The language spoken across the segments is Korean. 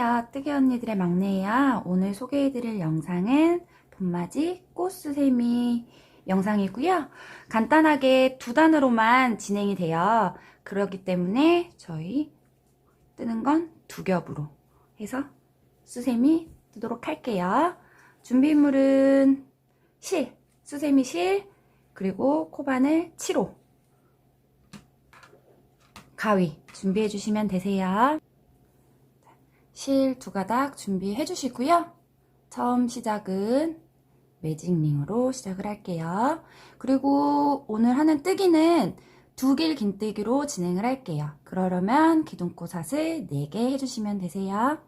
안녕하세요. 뜨개 언니들의 막내예요. 오늘 소개해드릴 영상은 봄맞이 꽃수세미 영상이고요. 간단하게 두 단으로만 진행이 돼요. 그렇기 때문에 저희 뜨는 건 두 겹으로 해서 수세미 뜨도록 할게요. 준비물은 실, 수세미 실, 그리고 코바늘 7호, 가위 준비해 주시면 되세요. 실 두 가닥 준비해 주시고요. 처음 시작은 매직링으로 시작을 할게요. 그리고 오늘 하는 뜨기는 두 길 긴뜨기로 진행을 할게요. 그러려면 기둥꽃앗을 4개 해주시면 되세요.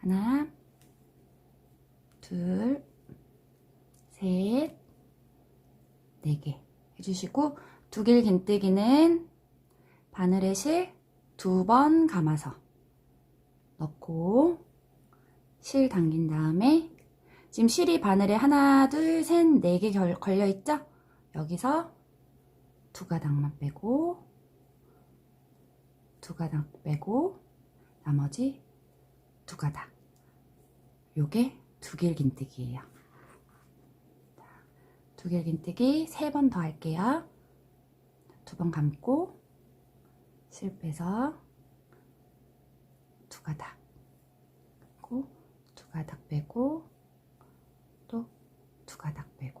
하나, 둘, 셋, 네 개 해주시고 두 길 긴뜨기는 바늘에 실 두 번 감아서 넣고 실 당긴 다음에 지금 실이 바늘에 하나, 둘, 셋, 네 개 걸려 있죠? 여기서 두 가닥만 빼고 두 가닥 빼고 나머지 두 가닥 요게 두길 긴뜨기예요. 두길 긴뜨기 세 번 더 할게요. 두 번 감고 실 빼서 두 가닥 빼고 두 가닥 빼고 또 두 가닥 빼고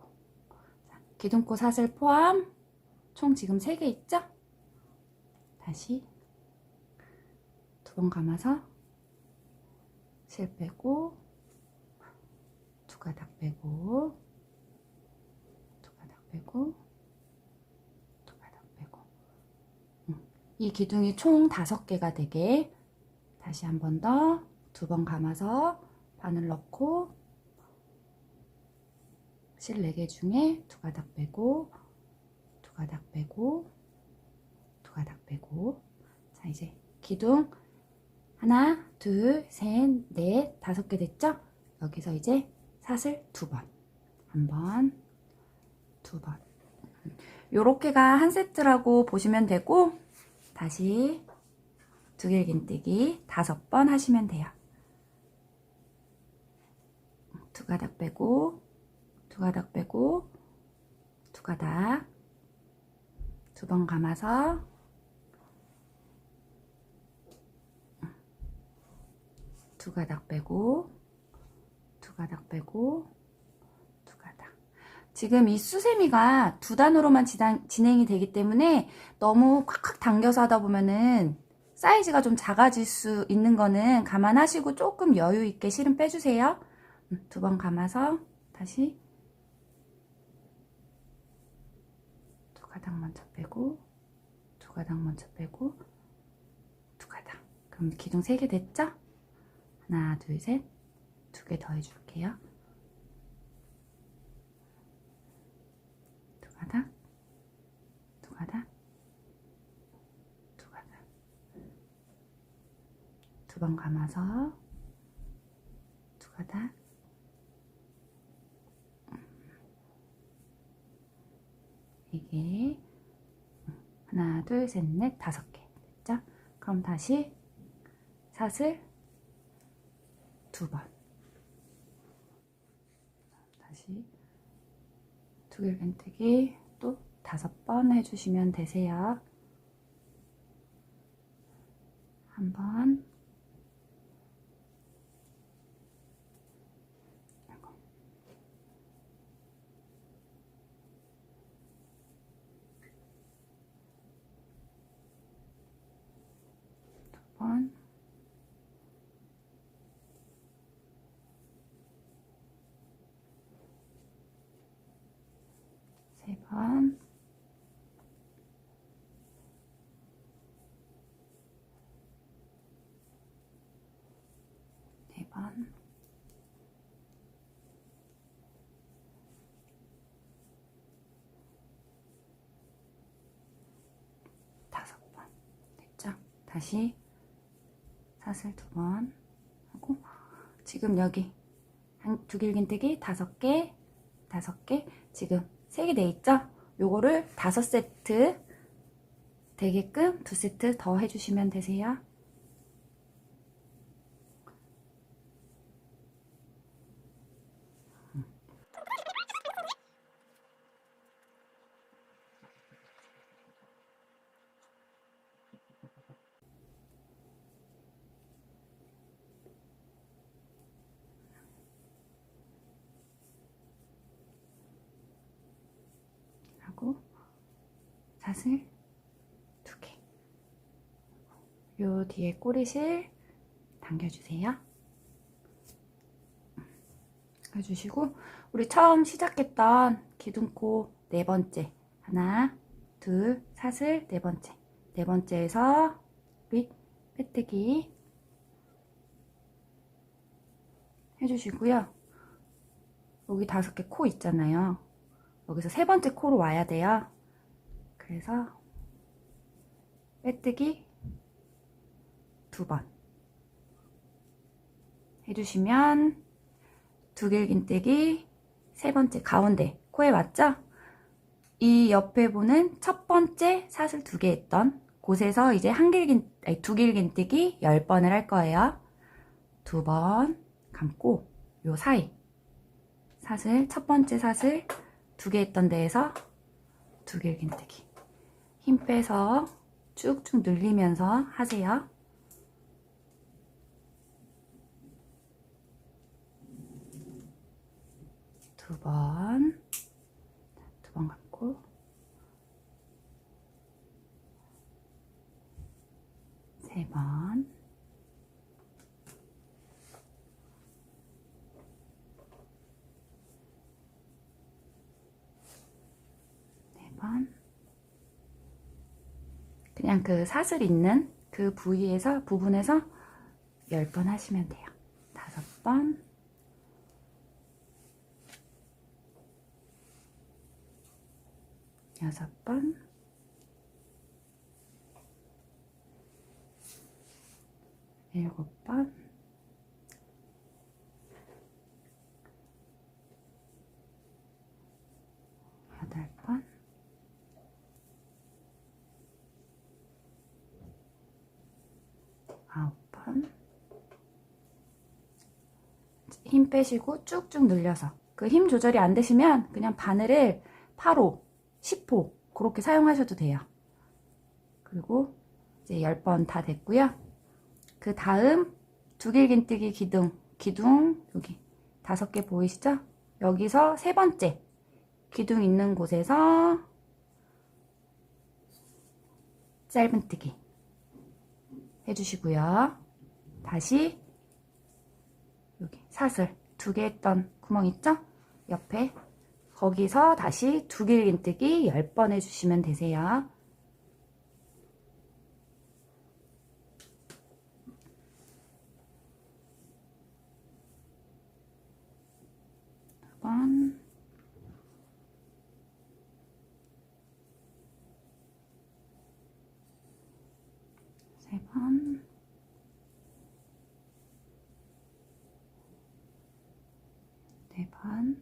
자, 기둥꽃 사슬 포함 총 지금 세 개 있죠? 다시 두 번 감아서 실 빼고 두 가닥 빼고 두 가닥 빼고 두 가닥 빼고 음, 이 기둥이 총 다섯 개가 되게 다시 한 번 더 두 번 감아서 바늘 넣고 실 4개 중에 두 가닥 빼고 두 가닥 빼고 두 가닥 빼고. 자 이제 기둥 하나 둘셋넷 다섯 개 됐죠? 여기서 이제 사슬 두 번. 한 번 두 번. 요렇게가 한 세트라고 보시면 되고 다시 두길 긴뜨기 다섯 번 하시면 돼요. 두 가닥 빼고 두 가닥 빼고 두 가닥 두 번 감아서 두 가닥 빼고 두 가닥 빼고 지금 이 수세미가 두 단으로만 지단, 진행이 되기 때문에 너무 콱콱 당겨서 하다 보면은 사이즈가 좀 작아질 수 있는 거는 감안하시고 조금 여유 있게 실은 빼주세요. 음, 두번 감아서 다시 두 가닥 먼저 빼고 두 가닥 먼저 빼고 두 가닥 그럼 기둥 세 개 됐죠? 하나 둘 셋 두 개 더 해줄게요. 두 가닥 두 가닥 두 가닥 두 번 감아서. 두 가닥. 이게. 하나 둘 셋 넷 다섯 개. 됐죠? 그럼 다시 사슬 두 번. 다시 두길 벤뜨기 또 다섯 번 해주시면 되세요. 한 번, 1 3번 세 번. 5번 됐죠? 다시 사슬 두번 하고 지금 여기 한 두 길긴뜨기 다섯 개 다섯 개 지금 세 개 돼 있죠? 요거를 다섯 세트 되게끔 두 세트 더 해주시면 되세요. 하고 사슬 두 개. 요 뒤에 꼬리실 당겨주세요. 해주시고 우리 처음 시작했던 기둥코 네 번째 하나 둘 사슬 네 번째 네 번째에서 우리 빼뜨기 해주시고요. 여기 다섯 개 코 있잖아요. 여기서 세 번째 코로 와야 돼요. 그래서 빼뜨기 두 번 해주시면 두길긴뜨기 세 번째 가운데 코에 맞죠? 이 옆에 보는 첫 번째 사슬 두 개 했던 곳에서 이제 한길긴 아니 두길긴뜨기 열 번을 할 거예요. 두 번 감고 요 사이 사슬 첫 번째 사슬 두 개 했던 데에서 두길긴뜨기. 힘 빼서 쭉쭉 늘리면서 하세요. 두 번, 두 번 감고, 세 번, 네 번, 그냥 그 사슬 있는 그 부위에서, 부분에서 열번 하시면 돼요. 다섯 번, 여섯 번, 일곱 번, 여덟 번, 아홉 번, 힘 빼시고 쭉쭉 늘려서 그 힘 조절이 안 되시면 그냥 바늘을 8호 10호 그렇게 사용하셔도 돼요. 그리고 이제 10번 다 됐고요. 그 다음 두길긴뜨기 기둥, 기둥 여기 다섯 개 보이시죠? 여기서 세 번째 기둥 있는 곳에서 짧은뜨기 해주시고요. 다시 사슬 두 개 했던 구멍 있죠? 옆에 거기서 다시 두 길긴뜨기 10번 해주시면 되세요. 두 번, 세 번, 네 번,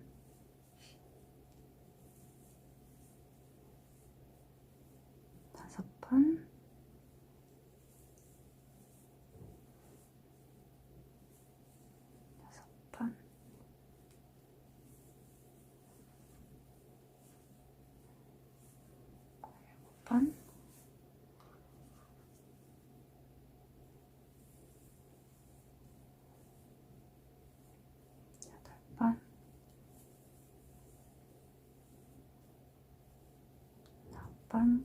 1번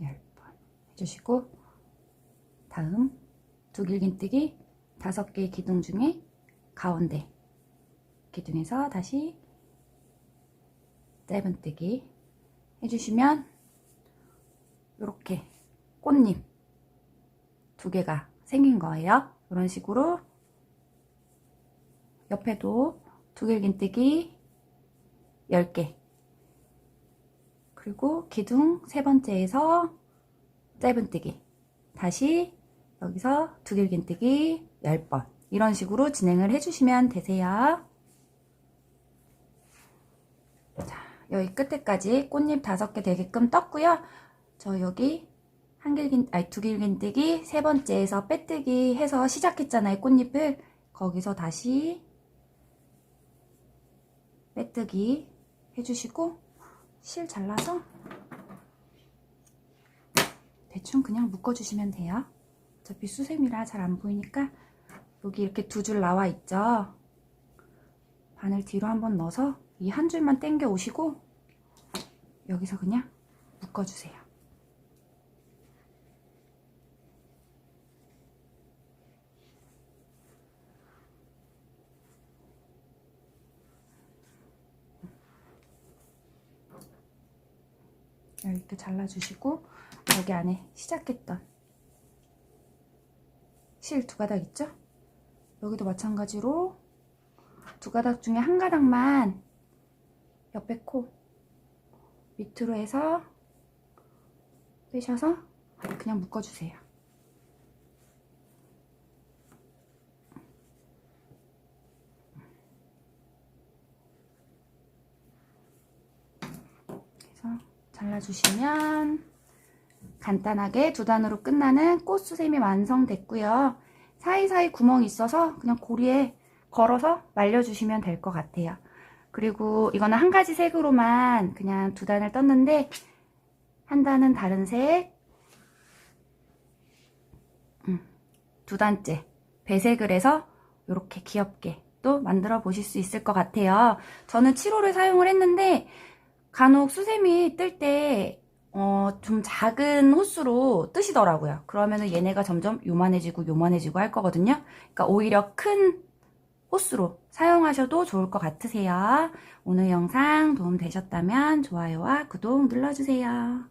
열번 해주시고 다음 두 길긴뜨기 다섯 개 기둥 중에 가운데 기둥에서 다시 짧은뜨기 해주시면 이렇게 꽃잎 두 개가 생긴 거예요. 이런 식으로 옆에도 두 길긴뜨기 10개 그리고 기둥 세 번째에서 짧은뜨기 다시 여기서 두길긴뜨기 10번 이런 식으로 진행을 해주시면 되세요. 자, 여기 끝에까지 꽃잎 다섯 개 되게끔 떴고요. 저 여기 한 길긴, 아니 두 길긴뜨기 세 번째에서 빼뜨기 해서 시작했잖아요. 꽃잎을 거기서 다시 빼뜨기 해주시고 실 잘라서 대충 그냥 묶어주시면 돼요. 어차피 수세미라 잘 안 보이니까 여기 이렇게 두 줄 나와 있죠. 바늘 뒤로 한번 넣어서 이 한 줄만 당겨 오시고 여기서 그냥 묶어주세요. 이렇게 잘라주시고 여기 안에 시작했던 실 두 가닥 있죠? 여기도 마찬가지로 두 가닥 중에 한 가닥만 옆에 코 밑으로 해서 빼셔서 그냥 묶어주세요. 그래서 잘라주시면 간단하게 두 단으로 끝나는 꽃수세미 완성됐고요. 사이사이 구멍이 있어서 그냥 고리에 걸어서 말려주시면 될 것 같아요. 그리고 이거는 한 가지 색으로만 그냥 두 단을 떴는데 한 단은 다른 색, 음, 두 단째 배색을 해서 이렇게 귀엽게 또 만들어 보실 수 있을 것 같아요. 저는 7호를 사용을 했는데 간혹 수세미 뜰 때, 어, 좀 작은 호수로 뜨시더라고요. 그러면은 얘네가 점점 요만해지고 요만해지고 할 거거든요. 그러니까 오히려 큰 호수로 사용하셔도 좋을 것 같으세요. 오늘 영상 도움 되셨다면 좋아요와 구독 눌러주세요.